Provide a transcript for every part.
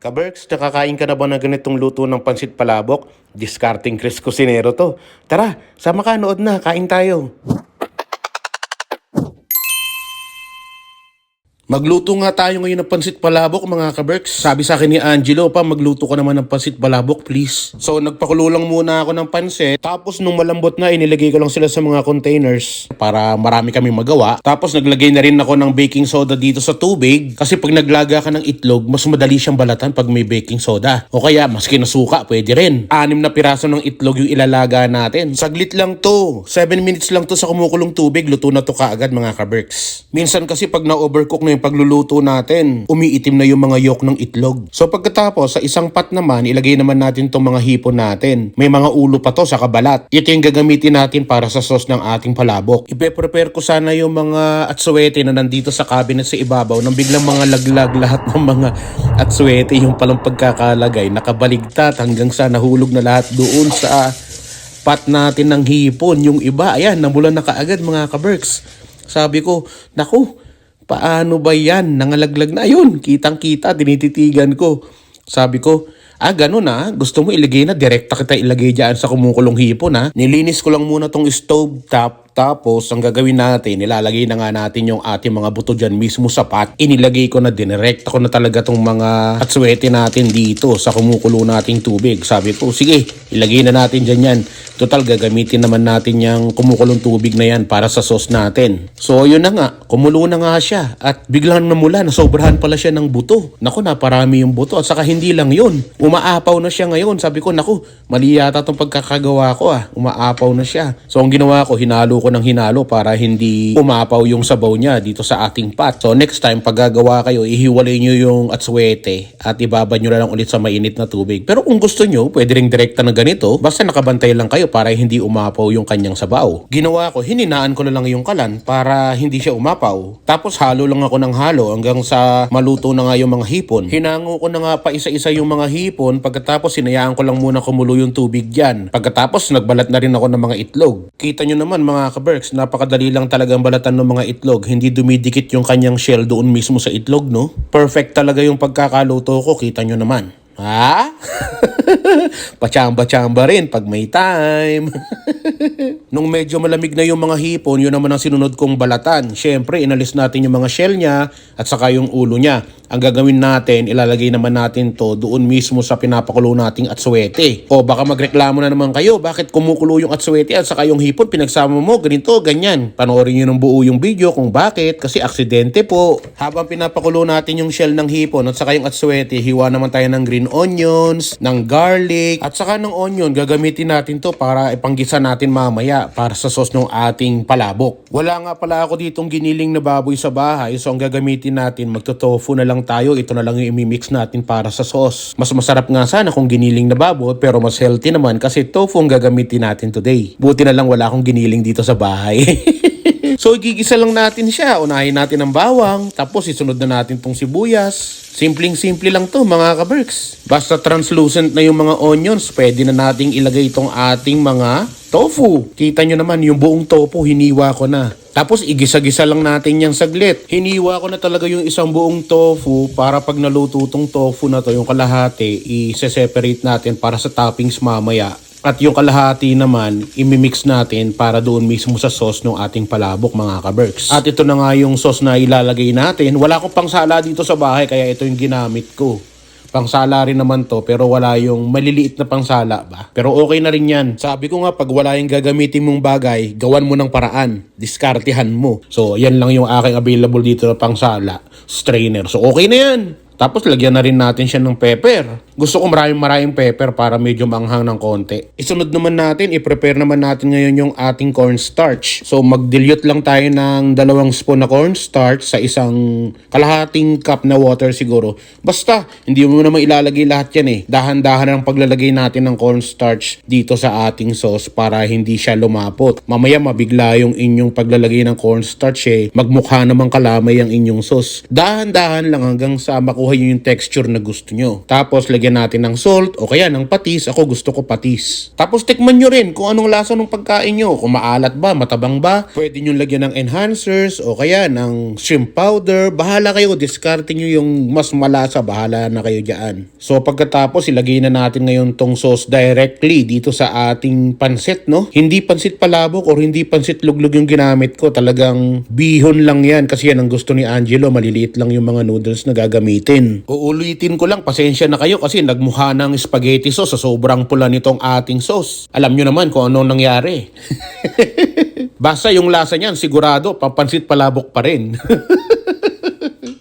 Kaberks, nakakain ka na ba ng ganitong luto ng pansit palabok? Discarding Chris Cusinero to. Tara, sama ka, nood na, kain tayo. Magluto nga tayo ngayon ng pansit palabok mga kaberks. Sabi sa akin ni Angelo pa, magluto ka naman ng pansit palabok please. So nagpakulo lang muna ako ng pansit. Tapos nung malambot na, inilagay ko lang sila sa mga containers para marami kami magawa. Tapos naglagay na rin ako ng baking soda dito sa tubig. Kasi pag naglaga ka ng itlog, mas madali siyang balatan pag may baking soda. O kaya maski na suka, pwede rin. Anim na piraso ng itlog yung ilalaga natin. Saglit lang to. 7 minutes lang to sa kumukulong tubig. Luto na to kaagad mga kaberks. Minsan kasi pag na-overcook na pagluluto natin, umiitim na yung mga yolk ng itlog. So pagkatapos, sa isang pat naman, ilagay naman natin tong mga hipon natin. May mga ulo pa to sa kabalat. Ito yung gagamitin natin para sa sauce ng ating palabok. Ipe-prepare ko sana yung mga atsuete na nandito sa cabinet sa ibabaw nang biglang mga laglag lahat ng mga atsuete yung palang pagkakalagay. Nakabaligtat hanggang sa nahulog na lahat doon sa pat natin ng hipon. Yung iba, ayan, namulan na kaagad mga kaberks. Sabi ko, naku, paano ba yan? Nangalaglag na. Ayun, kitang-kita, tinititigan ko. Sabi ko, ah, ganun ah. Gusto mo ilagay na, direkta kita ilagay dyan sa kumukulong hipon ah. Nilinis ko lang muna tong stove top. Tapos, ang gagawin natin, nilalagay na nga natin yung ating mga buto dyan mismo sa pot. Inilagay ko na, dinirekta ko na talaga tong mga atswete natin dito sa kumukulo nating tubig. Sabi ko, sige, ilagay na natin dyan yan. Total, gagamitin naman natin yung kumukulong tubig na yan para sa sauce natin. So, yun na nga, kumulo na nga siya. At biglang namula, nasobrahan pala siya ng buto. Naku, naparami yung buto. At saka hindi lang yun. Umaapaw na siya ngayon. Sabi ko, naku, mali yata tong pagkakagawa ko ah. Umaapaw na siya. So, ang ginawa ko, hinalo ko ng hinalo para hindi umapaw yung sabaw niya dito sa ating pot. So, next time, pag gagawa kayo, ihiwalay nyo yung atswete at ibabad nyo na lang ulit sa mainit na tubig. Pero kung gusto nyo, pwede ring direkta na ganito. Basta nakabantay lang kayo para hindi umapaw yung kanyang sabaw. Ginawa ko, hininaan ko na lang yung kalan para hindi siya umapaw. Tapos halo lang ako ng halo hanggang sa maluto na nga yung mga hipon. Hinango ko na nga pa isa-isa yung mga hipon pagkatapos sinayaan ko lang muna kumulo yung tubig dyan. Pagkatapos nagbalat na rin ako ng mga itlog. Kita nyo naman mga kaberks, napakadali lang talagang balatan ng mga itlog. Hindi dumidikit yung kanyang shell doon mismo sa itlog, no? Perfect talaga yung pagkakaluto ko, kita nyo naman. Ha? Pachamba-chamba rin pag may time. Nung medyo malamig na yung mga hipon, yun naman ang sinunod kong balatan. Siyempre, inalis natin yung mga shell niya at saka yung ulo niya. Ang gagawin natin, ilalagay naman natin to doon mismo sa pinapakulo nating atsuete. O baka magreklamo na naman kayo, bakit kumukulo yung atsuete at saka yung hipon, pinagsama mo, ganito, ganyan. Panoorin nyo ng buo yung video kung bakit, kasi aksidente po. Habang pinapakulo natin yung shell ng hipon at saka yung atsuete, hiwa naman tayo ng green onions, ng garlic, at saka ng onion, gagamitin natin to para ipanggisa natin mamaya para sa sauce ng ating palabok. Wala nga pala ako ditong giniling na baboy sa bahay, so ang gagamitin natin, magto-tofu na lang tayo. Ito na lang yung imimix natin para sa sauce. Mas masarap nga sana kung giniling na baboy, pero mas healthy naman kasi tofu ang gagamitin natin today. Buti na lang wala akong giniling dito sa bahay. So, igigisa lang natin siya. Unahin natin ang bawang, tapos isunod na natin tong sibuyas. Simpleng-simple lang to mga kaberks. Basta translucent na yung mga onions, pwede na nating ilagay itong ating mga tofu. Kita nyo naman, yung buong tofu, hiniwa ko na. Tapos igisa-gisa lang natin yung saglit. Hiniwa ko na talaga yung isang buong tofu para pag naluto tong tofu na to, yung kalahati, i-separate natin para sa toppings mamaya. At yung kalahati naman, imimix natin para doon mismo sa sauce ng ating palabok mga kaberks. At ito na nga yung sauce na ilalagay natin. Wala akong pangsala dito sa bahay kaya ito yung ginamit ko. Pangsala rin naman to pero wala yung maliliit na pangsala ba. Pero okay na rin yan. Sabi ko nga pag wala yung gagamitin mong bagay, gawan mo ng paraan. Diskartihan mo. So yan lang yung aking available dito na pangsala. Strainer. So okay na yan. Tapos lagyan na rin natin siya ng pepper. Gusto ko maraming maraming pepper para medyo manghang ng konti. Isunod naman natin, i-prepare naman natin ngayon yung ating cornstarch. So mag-dilute lang tayo ng dalawang spoon na cornstarch sa isang kalahating cup na water siguro. Basta, hindi mo naman ilalagay lahat yan eh. Dahan-dahan ang paglalagay natin ng cornstarch dito sa ating sauce para hindi siya lumapot. Mamaya mabigla yung inyong paglalagay ng cornstarch eh. Magmukha namang kalamay ang inyong sauce. Dahan-dahan lang hanggang sa makuha yung texture na gusto nyo. Tapos lagyan natin ng salt o kaya ng patis. Ako gusto ko patis. Tapos tikman nyo rin kung anong lasa ng pagkain nyo. Kung maalat ba, matabang ba. Pwede nyo lagyan ng enhancers o kaya ng shrimp powder. Bahala kayo. Diskarte nyo yung mas malasa. Bahala na kayo dyan. So pagkatapos ilagay na natin ngayon tong sauce directly dito sa ating pansit no. Hindi pansit palabok or hindi pansit luglog yung ginamit ko. Talagang bihon lang yan kasi yan ang gusto ni Angelo. Maliliit lang yung mga noodles na gagamitin. Uulitin ko lang, pasensya na kayo kasi nagmukha ng spaghetti sauce sa sobrang pula nitong ating sauce. Alam nyo naman kung ano nangyari. Basta yung lasa niyan, sigurado, papansit palabok pa rin.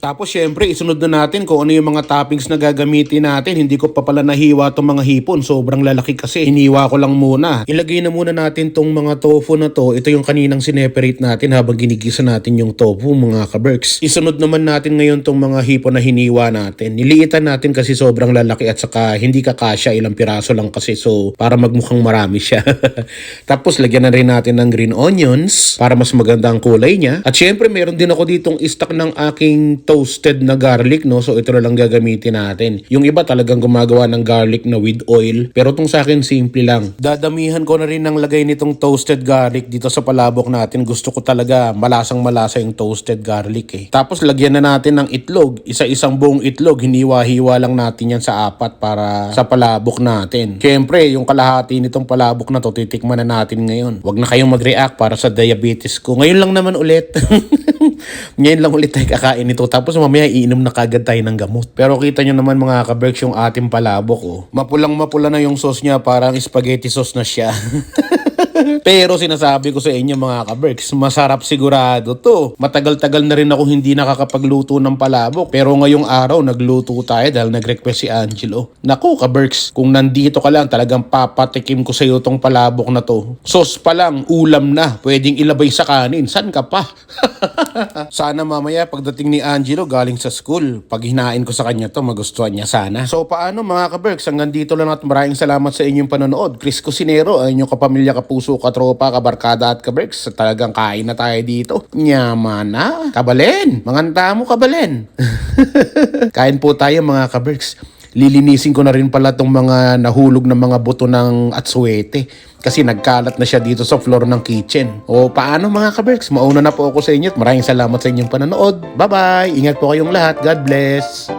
Tapos syempre, isunod na natin kung ano yung mga toppings na gagamitin natin. Hindi ko pa pala nahiwa tong mga hipon. Sobrang lalaki kasi. Hiniwa ko lang muna. Ilagay na muna natin tong mga tofu na to. Ito yung kaninang sineperate natin habang ginigisa natin yung tofu mga kaberks. Isunod naman natin ngayon tong mga hipon na hiniwa natin. Niliitan natin kasi sobrang lalaki at saka hindi kakasya. Ilang piraso lang kasi so para magmukhang marami siya. Tapos lagyan na rin natin ng green onions para mas maganda ang kulay niya. At syempre meron din ako ditong istak ng aking toasted na garlic no. So ito na lang gagamitin natin. Yung iba talagang gumagawa ng garlic na with oil. Pero tong sa akin simple lang. Dadamihan ko na rin ng lagay nitong toasted garlic dito sa palabok natin. Gusto ko talaga malasang malasa yung toasted garlic eh. Tapos lagyan na natin ng itlog. Isa-isang buong itlog. Hiniwa-hiwa lang natin yan sa apat para sa palabok natin. Syempre yung kalahati nitong palabok na to titikman na natin ngayon. Huwag na kayong mag-react para sa diabetes ko. Ngayon lang naman ulit. Ngayon lang ulit tayo kakain nito. Tapos mamaya iinom na kagad tayo ng gamot. Pero kita nyo naman mga kaberks yung ating palabok. Oh. Mapulang mapula na yung sauce niya. Parang spaghetti sauce na siya. Pero sinasabi ko sa inyo mga kaberks, masarap sigurado to. Matagal-tagal na rin ako hindi nakakapagluto ng palabok. Pero ngayong araw, nagluto tayo dahil nag-request si Angelo. Naku kaberks, kung nandito ka lang, talagang papatikim ko sa iyo tong palabok na to. Sauce pa lang, ulam na. Pwedeng ilabay sa kanin. San ka pa? sana mamaya pagdating ni Angelo galing sa school, pag hinain ko sa kanya to, magustuhan niya sana. So paano mga kaberks, hanggang dito lang at maraming salamat sa inyong panonood. Chris Cusinero, ang inyong kapamilya, kapuso, katropa, kabarkada at kaberks. Talagang kain na tayo dito. Nyama na. Kabalen. Manganta mo kabalen. kain po tayo mga kaberks. Lilinisin ko na rin pala tong mga nahulog na mga buto ng atsuete kasi nagkalat na siya dito sa floor ng kitchen. O paano mga kaberks, mauna na po ako sa inyo at maraming salamat sa inyong panonood. Bye-bye! Ingat po kayong lahat. God bless!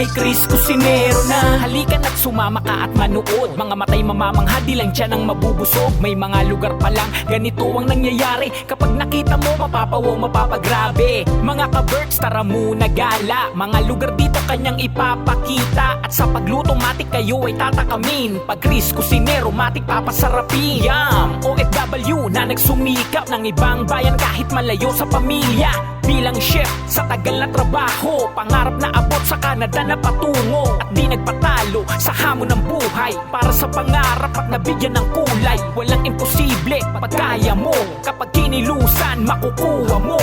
Kay Chris Cusinero na. Halika na't sumama ka at manood. Mga matay mamamangha di lang dyan ang mabubusog. May mga lugar pa lang ganito ang nangyayari. Kapag nakita mo mapapawaw mapapagrabe. Mga ka-birds tara muna gala. Mga lugar dito kanyang ipapakita. At sa pagluto matik kayo ay tatakamin. Pag Chris Cusinero matik papasarapin. Yum! OFW na nagsumikap ng ibang bayan kahit malayo sa pamilya. Bilang chef sa tagal na trabaho Pangarap na abot sa Canada na patungo. At di nagpatalo sa hamon ng buhay. Para sa pangarap at nabigyan ng kulay Walang imposible pag kaya mo. Kapag kinilusan makukuha mo.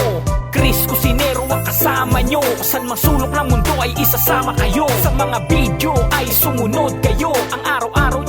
Chris Cusinero ang kasama nyo. Saan mang ng mundo ay isasama kayo. Sa mga video ay sumunod kayo. Ang araw-araw